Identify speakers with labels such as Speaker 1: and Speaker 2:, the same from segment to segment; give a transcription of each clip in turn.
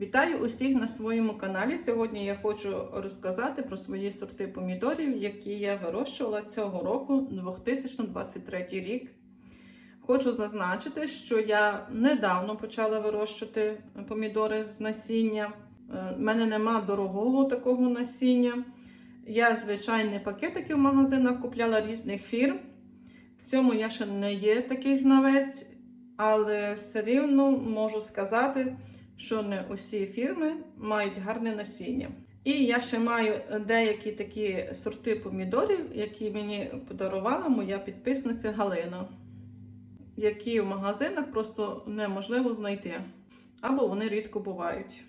Speaker 1: Вітаю усіх на своєму каналі. Сьогодні я хочу розказати про свої сорти помідорів, які я вирощувала цього року, 2023 рік. Хочу зазначити, що я недавно почала вирощувати помідори з насіння. У мене нема дорогого такого насіння. Я звичайні пакетики в магазинах купляла різних фірм. В цьому я ще не є такий знавець, але все рівно можу сказати, що не усі фірми мають гарне насіння. І я ще маю деякі такі сорти помідорів, які мені подарувала моя підписниця Галина, які в магазинах просто неможливо знайти, або вони рідко бувають.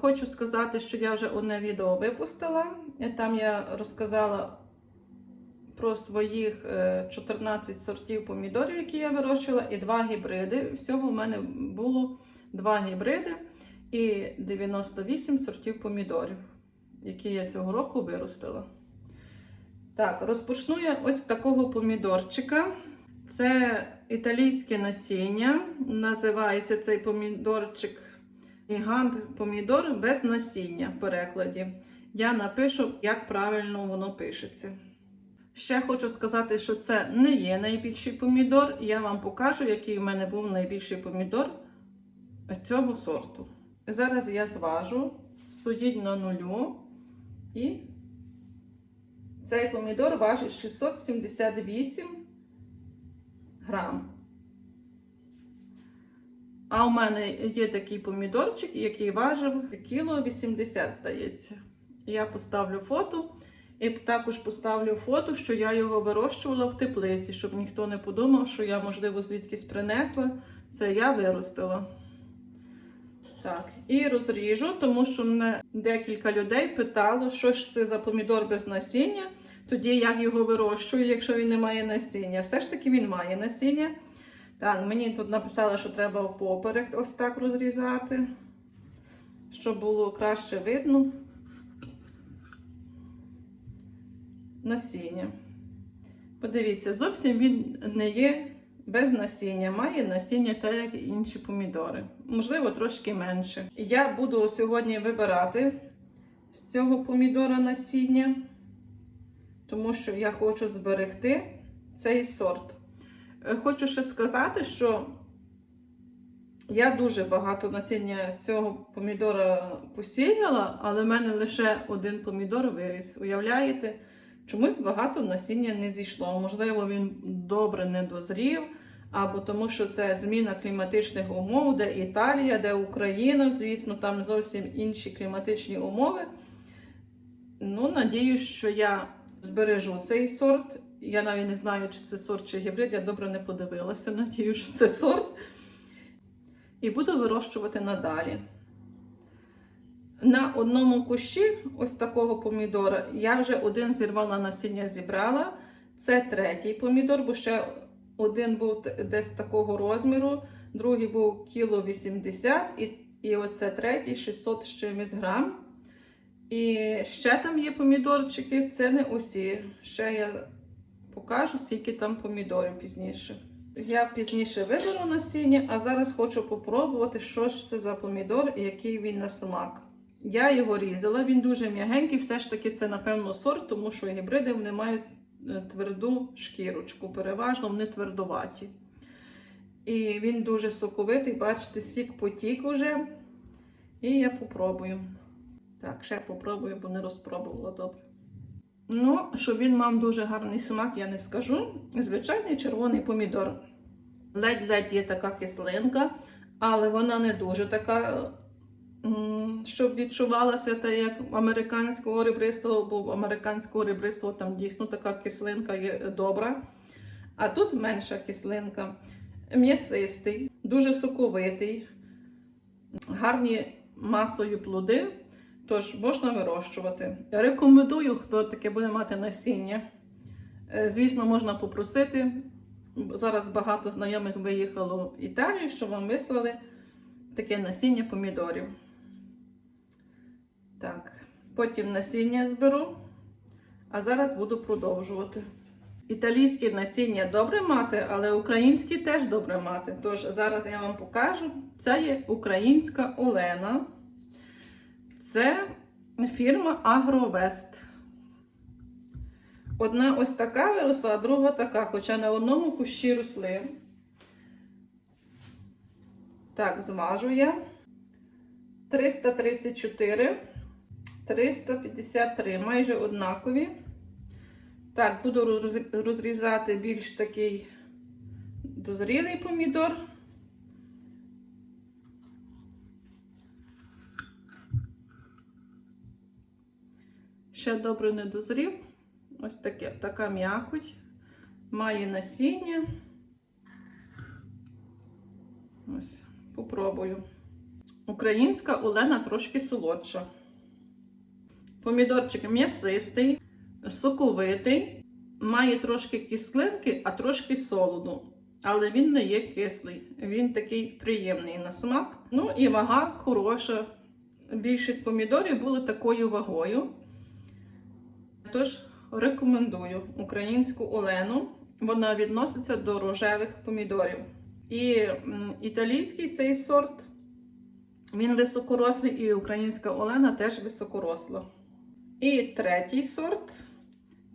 Speaker 1: Хочу сказати, що я вже одне відео випустила. Там я розказала про своїх 14 сортів помідорів, які я вирощувала, і два гібриди. Всього в мене було два гібриди і 98 сортів помідорів, які я цього року виростила. Так, розпочну я ось такого помідорчика. Це італійське насіння. Називається цей помідорчик гігант помідор без насіння в перекладі. Я напишу, як правильно воно пишеться. Ще хочу сказати, що це не є найбільший помідор. Я вам покажу, який в мене був найбільший помідор з цього сорту. Зараз я зважу, стоїть на нулю. І цей помідор важить 678 грам. А у мене є такий помідорчик, який важив кіло 80, здається. Я поставлю фото. І також поставлю фото, що я його вирощувала в теплиці, щоб ніхто не подумав, що я, можливо, звідкись принесла. Це я виростила. Так, і розріжу, тому що мене декілька людей питало, що ж це за помідор без насіння, тоді як його вирощую, якщо він не має насіння. Все ж таки він має насіння. Так, мені тут написали, що треба впоперек ось так розрізати, щоб було краще видно. насіння. Подивіться, зовсім він не є без насіння, має насіння, так як і інші помідори. Можливо, трошки менше. Я буду сьогодні вибирати з цього помідора насіння, тому що я хочу зберегти цей сорт. Хочу ще сказати, що я дуже багато насіння цього помідора посіяла, але в мене лише один помідор виріс. Уявляєте? Чомусь багато насіння не зійшло. Можливо, він добре не дозрів, або тому, що це зміна кліматичних умов, де Італія, де Україна, звісно, там зовсім інші кліматичні умови. Ну, надіюсь, що я збережу цей сорт. Я навіть не знаю, чи це сорт чи гібрид, я добре не подивилася. Надію, що це сорт. І буду вирощувати надалі. На одному кущі ось такого помідора я вже один зірвала насіння, зібрала. Це третій помідор, бо ще один був десь такого розміру, другий був кіло 80 і, і оце третій 600 з чимось грам. І ще там є помідорчики, це не усі. Ще я покажу, скільки там помідорів пізніше. Я пізніше виберу насіння, а зараз хочу попробувати, що ж це за помідор і який він на смак. Я його різала, він дуже м'ягенький, все ж таки це, напевно, сорт, тому що гібриди вони мають тверду шкірочку, переважно вони твердуваті. І він дуже соковитий, бачите, сік потік уже. І я попробую. Так, ще попробую, бо не розпробувала добре. Ну, що він мав дуже гарний смак, я не скажу. Звичайний червоний помідор. Ледь-ледь є така кислинка, але вона не дуже така щоб відчувалося те, як американського ребристого, бо в американського ребристого там дійсно така кислинка є добра. А тут менша кислинка, м'ясистий, дуже соковитий, гарні масою плоди, тож можна вирощувати. Рекомендую, хто таке буде мати насіння. Е, Звісно, можна попросити. Зараз багато знайомих виїхало в Італію, щоб вам вислали таке насіння помідорів. Так, потім насіння зберу, а зараз буду продовжувати. Італійське насіння добре мати, але українське теж добре мати. Тож зараз я вам покажу. Це є українська Олена. Це фірма Агровест. Одна ось така виросла, а друга така, хоча на одному кущі росли. Так, зважу я. 334, 353, майже однакові. Так, буду розрізати більш такий дозрілий помідор. Ще добре не дозрів. Ось таке, така м'якоть. Має насіння. Ось, попробую. Українська Олена трошки солодша. Помідорчик м'ясистий, соковитий, має трошки кислинки, а трошки солоду. Але він не є кислий. Він такий приємний на смак. Ну і вага хороша. Більшість помідорів були такою вагою. Тож рекомендую українську олену. Вона відноситься до рожевих помідорів. І італійський цей сорт, він високорослий, і українська олена теж високоросла. І третій сорт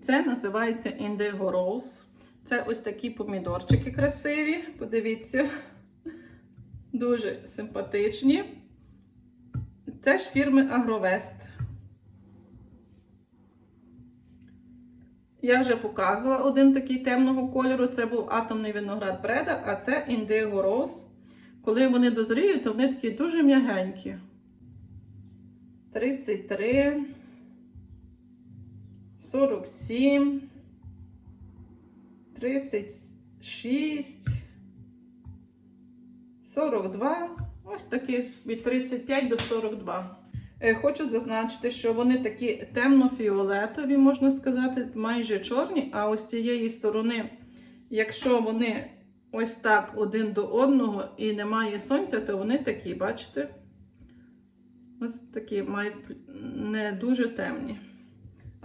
Speaker 1: це називається Indigo Rose. Це ось такі помідорчики красиві. Подивіться, дуже симпатичні. Теж фірми Агровест. Я вже показувала один такий темного кольору. Це був атомний виноград Бреда, а це Indigo Rose. Коли вони дозріють, то вони такі дуже м'ягенькі. 33, 47, 36, 42. Ось такі від 35 до 42. Е, Хочу зазначити, що вони такі темно-фіолетові, можна сказати, майже чорні. А ось цієї сторони, якщо вони ось так один до одного і немає сонця, то вони такі, бачите? Ось такі не дуже темні.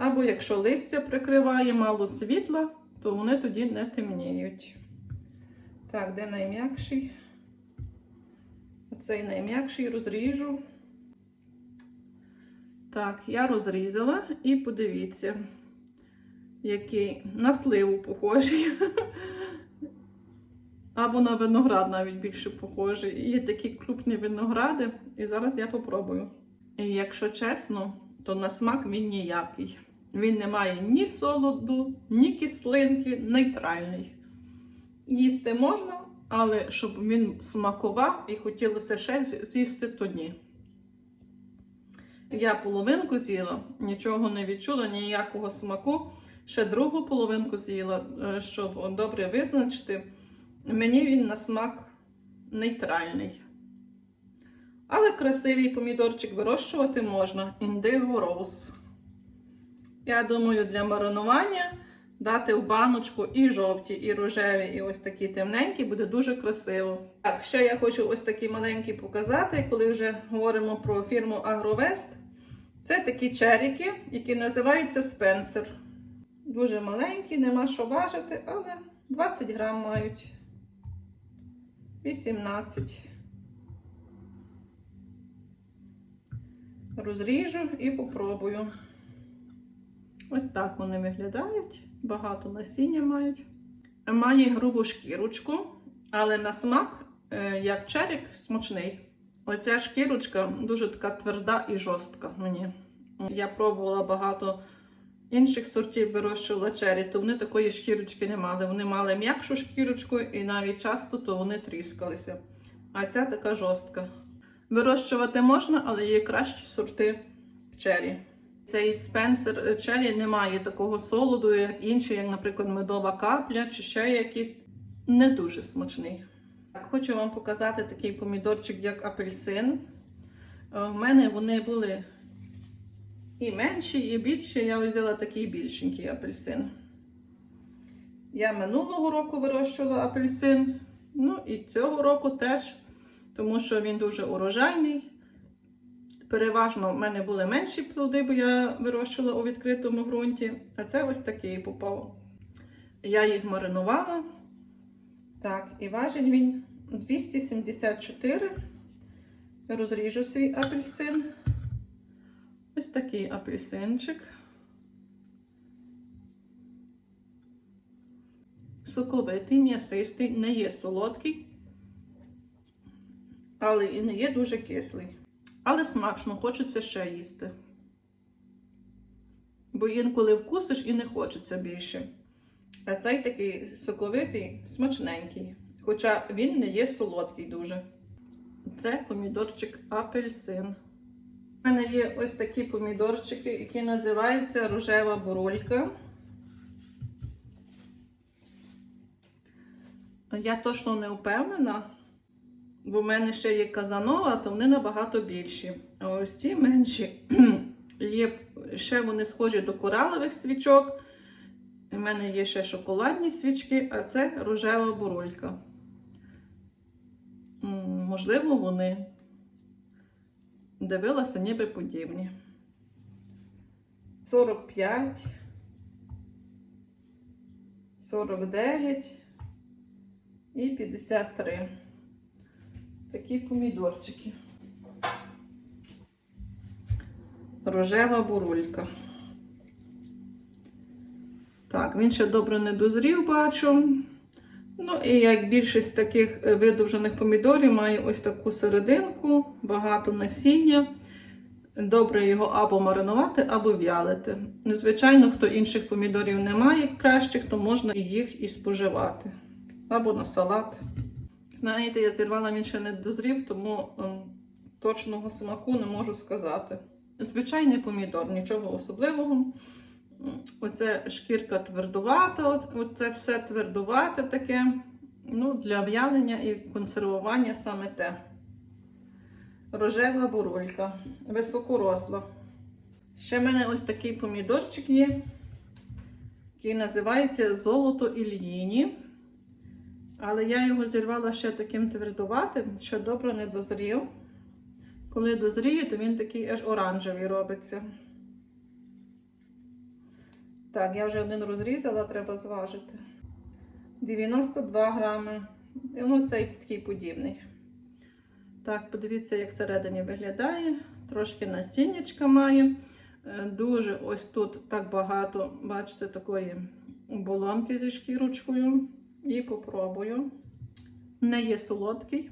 Speaker 1: Або якщо листя прикриває мало світла, то вони тоді не темніють. Так, де найм'якший? Оцей найм'якший розріжу. Так, я розрізала і подивіться, який на сливу похожий. Або на виноград навіть більше похожий. Є такі крупні виногради, і зараз я попробую. І якщо чесно, то на смак він ніякий. Він не має ні солоду, ні кислинки, нейтральний. Їсти можна, але щоб він смакував і хотілося ще з'їсти, то ні. Я половинку з'їла, нічого не відчула, ніякого смаку. Ще другу половинку з'їла, е, щоб добре визначити. Мені він на смак нейтральний. Але красивий помідорчик вирощувати можна. Indigo Rose. Я думаю, для маринування дати в баночку і жовті, і рожеві, і ось такі темненькі буде дуже красиво. Так, ще я хочу ось такі маленькі показати, коли вже говоримо про фірму Агровест. Це такі черіки, які називаються Спенсер. Дуже маленькі, нема що важити, але 20 грам мають. 18. Розріжу і попробую. Ось так вони виглядають. Багато насіння мають. Має грубу шкірочку, але на смак, е, як черік, смачний. Оця шкірочка дуже така тверда і жорстка мені. Я пробувала багато інших сортів вирощувала чері, то вони такої шкірочки не мали. Вони мали м'якшу шкірочку і навіть часто то вони тріскалися. А ця така жорстка. Вирощувати можна, але є кращі сорти чері. Цей спенсер чері не має такого солоду, як інші, як, наприклад, медова капля чи ще якийсь не дуже смачний. Хочу вам показати такий помідорчик, як апельсин. Е, В мене вони були і менші, і більші. Я взяла такий більшенький апельсин. Я минулого року вирощувала апельсин. Ну і цього року теж, тому що він дуже урожайний. Переважно в мене були менші плоди, бо я вирощувала у відкритому ґрунті. А це ось такий попав. Я їх маринувала. Так, і важить він 274. Розріжу свій апельсин. Ось такий апельсинчик. Соковитий, м'ясистий, не є солодкий, але і не є дуже кислий. Але смачно, хочеться ще їсти. Бо інколи вкусиш і не хочеться більше. А цей такий соковитий, смачненький. Хоча він не є солодкий дуже. Це помідорчик апельсин. У мене є ось такі помідорчики, які називаються рожева бурулька. Я точно не впевнена, бо в мене ще є казанова, то вони набагато більші. А ось ці менші є ще вони схожі до коралових свічок. У мене є ще шоколадні свічки, а це рожева бурулька. Можливо, вони дивилася ніби подібні. 45, 49 і 53. Такі помідорчики. Рожева бурулька. Так, він ще добре не дозрів, бачу. Ну, і як більшість таких е, видовжених помідорів має ось таку серединку, багато насіння. Добре його або маринувати, або в'ялити. Звичайно, хто інших помідорів не має кращих, то можна їх і споживати. Або на салат. Знаєте, я зірвала, він ще не дозрів, тому ем, точного смаку не можу сказати. Звичайний помідор, нічого особливого. Оце шкірка твердувата, оце все твердувате таке. Ну, для в'ялення і консервування саме те. Рожева бурулька, високоросла. Ще в мене ось такий помідорчик є, який називається Золото Ільїні. Але я його зірвала ще таким твердуватим, що добре не дозрів. Коли дозріє, то він такий аж оранжевий робиться. Так, я вже один розрізала, треба зважити. 92 грами. І цей такий подібний. Так, подивіться, як всередині виглядає. Трошки насіннячка має. Е, Дуже ось тут так багато, бачите, такої болонки зі шкірочкою. І попробую. Не є солодкий,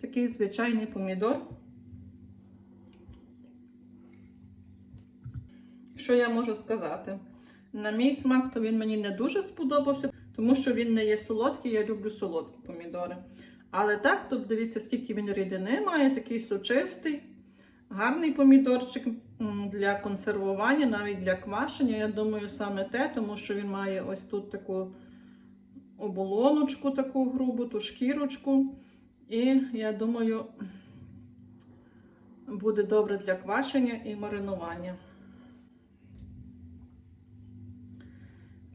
Speaker 1: такий звичайний помідор. Що я можу сказати? На мій смак, то він мені не дуже сподобався, тому що він не є солодкий, я люблю солодкі помідори. Але так, то дивіться, скільки він рідини має, такий сочистий, гарний помідорчик для консервування, навіть для квашення. Я думаю, саме те, тому що він має ось тут таку оболоночку, таку грубу, ту шкірочку. І я думаю, буде добре для квашення і маринування.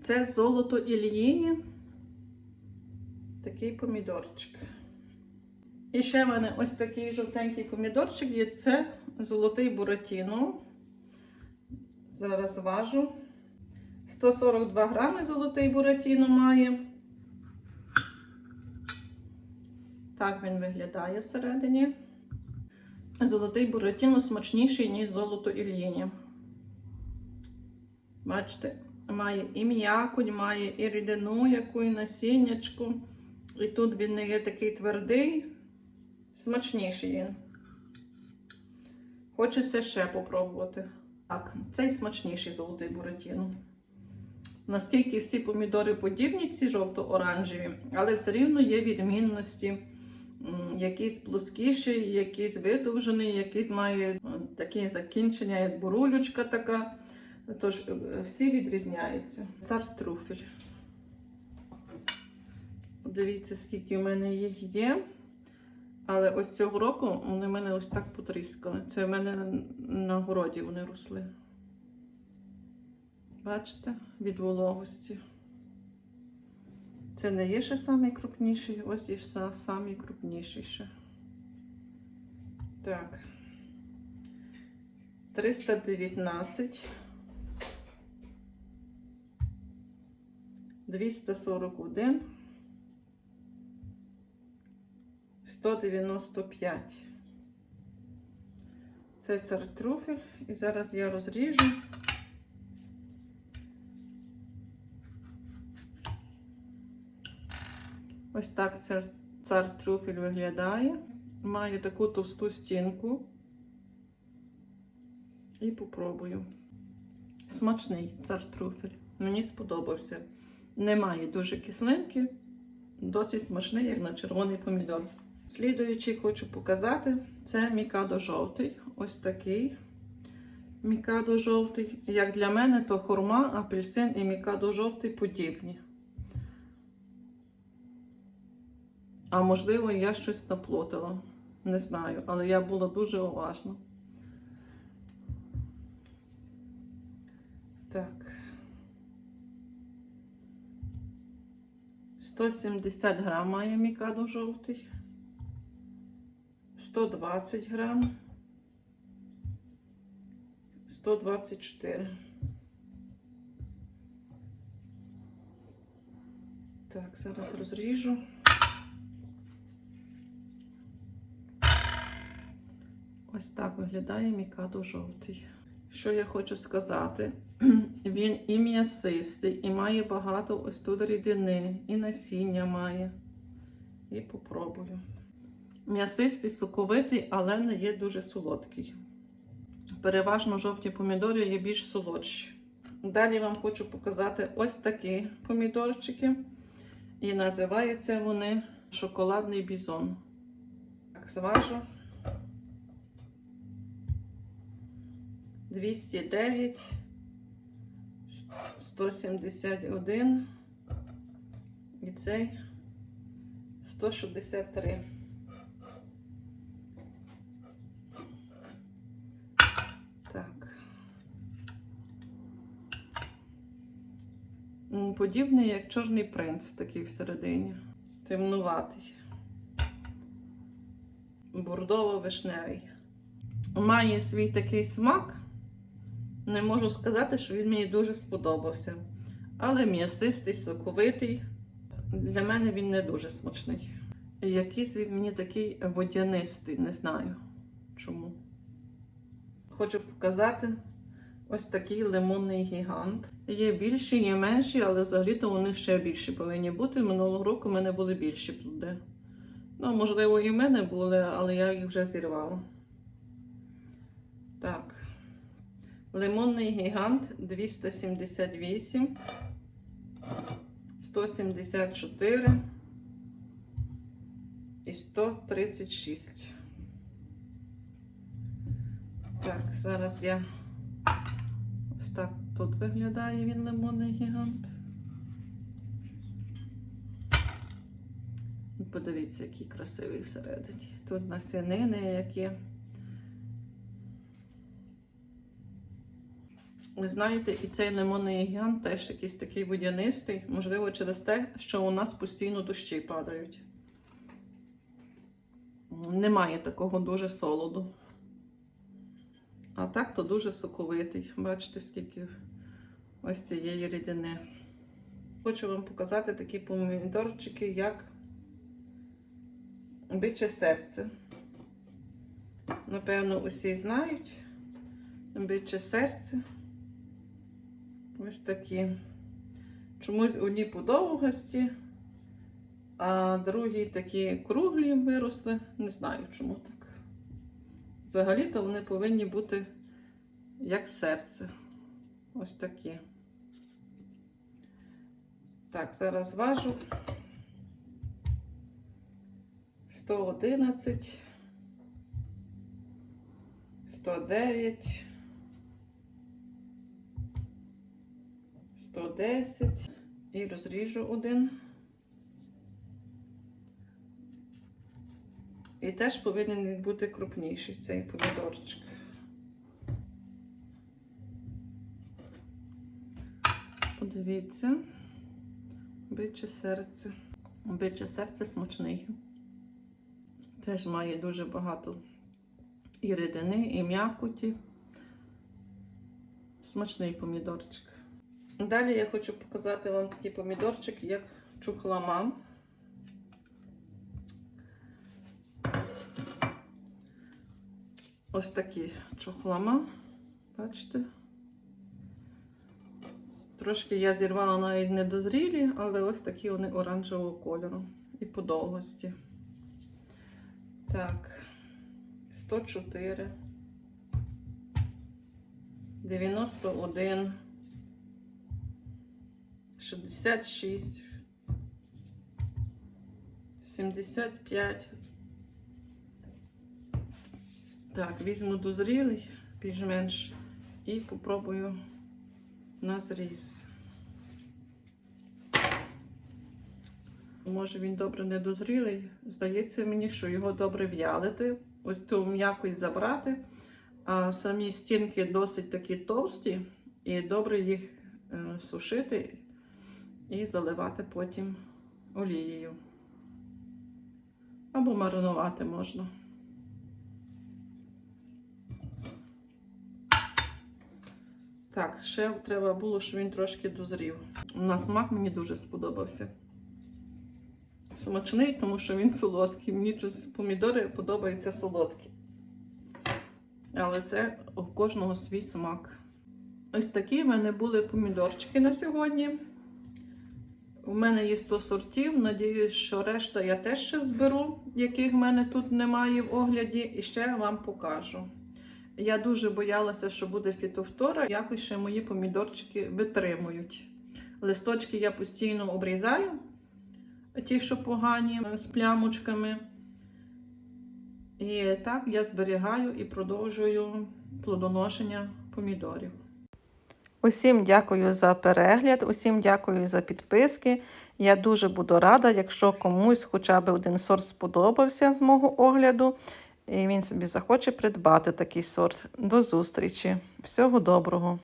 Speaker 1: Це золото Ільїні. Такий помідорчик. І ще в мене ось такий жовтенький помідорчик є. Це золотий буратіно. Зараз важу. 142 грами золотий буратіно має. Так він виглядає всередині. Золотий буратіно смачніший, ніж золото Ільїні. Бачите? Має і м'якоть, має і рідину, яку і насіннячку. І тут він не є такий твердий, смачніший він. Хочеться ще попробувати. Так, цей смачніший золотий буратіно. Наскільки всі помідори подібні, ці жовто-оранжеві, але все рівно є відмінності. Якийсь плоскіший, якийсь видовжений, якийсь має е, таке закінчення, як бурулючка така. Тож е, всі відрізняються. Цар труфель. Дивіться, скільки в мене їх є. Але ось цього року вони мене ось так потріскали. Це в мене на городі вони росли. Бачите, від вологості. Це не є ще самий крупніший, ось і все самий крупніший ще. Так. 319. 241, 195. Це цар. І зараз я розріжу. Ось так цар, трюфель виглядає. Маю таку товсту стінку. І попробую. Смачний цар трюфель. Мені сподобався. Немає дуже кислинки, досить смачний, як на червоний помідор. Слідуючий хочу показати, це мікадо жовтий. Ось такий мікадо жовтий. Як для мене, то хурма, апельсин і мікадо жовтий подібні. А можливо, я щось наплутала. Не знаю, але я була дуже уважна. Так. 170 грам має мікадо жовтий. 120 грам. 124. Так, зараз розріжу. Ось так виглядає мікадо жовтий. Що я хочу сказати? Він і м'ясистий, і має багато ось тут рідини, і насіння має. І попробую. М'ясистий, соковитий, але не є дуже солодкий. Переважно жовті помідори є більш солодші. Далі вам хочу показати ось такі помідорчики. І називаються вони шоколадний бізон. Так, зважу. 209, 171 і цей 163. Так. Подібний, як чорний принц, такий всередині. Темнуватий. Бордово-вишневий. Має свій такий смак. Не можу сказати, що він мені дуже сподобався. Але м'ясистий, соковитий. Для мене він не дуже смачний. Якийсь він мені такий водянистий, не знаю чому. Хочу показати ось такий лимонний гігант. Є більші, є менші, але взагалі-то вони ще більші повинні бути. Минулого року в мене були більші плоди. Ну, можливо, і в мене були, але я їх вже зірвала. Так. Лимонний гігант 278, 174 і 136. Так, зараз я ось так тут виглядає він лимонний гігант. Подивіться, який красивий всередині. Тут насінини які. Ви знаєте, і цей лимонний гігант теж якийсь такий водянистий, можливо, через те, що у нас постійно дощі падають. Немає такого дуже солоду. А так то дуже соковитий. Бачите, скільки ось цієї рідини. Хочу вам показати такі помідорчики, як биче серце. Напевно, усі знають. Биче серце. Ось такі. Чомусь одні подовгості, а другі такі круглі виросли. Не знаю, чому так. Взагалі-то вони повинні бути як серце. Ось такі. Так, зараз важу. 111, 109. 110 і розріжу один. І теж повинен бути крупніший цей помідорчик. Подивіться, биче серце. Биче серце смачний. Теж має дуже багато і рідини, і м'якоті. Смачний помідорчик. Далі я хочу показати вам такий помідорчик, як чухлама. Ось такі чухлама. Бачите? Трошки я зірвала навіть недозрілі, але ось такі вони оранжевого кольору і по довгості. Так, 104, 91, 66, 75. Так, візьму дозрілий, більш-менш, і попробую на зріз. Може він добре не дозрілий. Здається мені, що його добре в'ялити, ось цю м'якость забрати, а самі стінки досить такі товсті, і добре їх е, сушити і заливати потім олією. Або маринувати можна. Так, ще треба було, щоб він трошки дозрів. На смак мені дуже сподобався. Смачний, тому що він солодкий. Мені щось помідори подобаються солодкі. Але це у кожного свій смак. Ось такі в мене були помідорчики на сьогодні. У мене є 100 сортів. Надіюсь, що решта я теж ще зберу, яких в мене тут немає в огляді, і ще вам покажу. Я дуже боялася, що буде фітофтора. Якось ще мої помідорчики витримують. Листочки я постійно обрізаю, ті, що погані, з плямочками. І так я зберігаю і продовжую плодоношення помідорів. Усім дякую за перегляд, усім дякую за підписки. Я дуже буду рада, якщо комусь хоча б один сорт сподобався з мого огляду, і він собі захоче придбати такий сорт. До зустрічі! Всього доброго!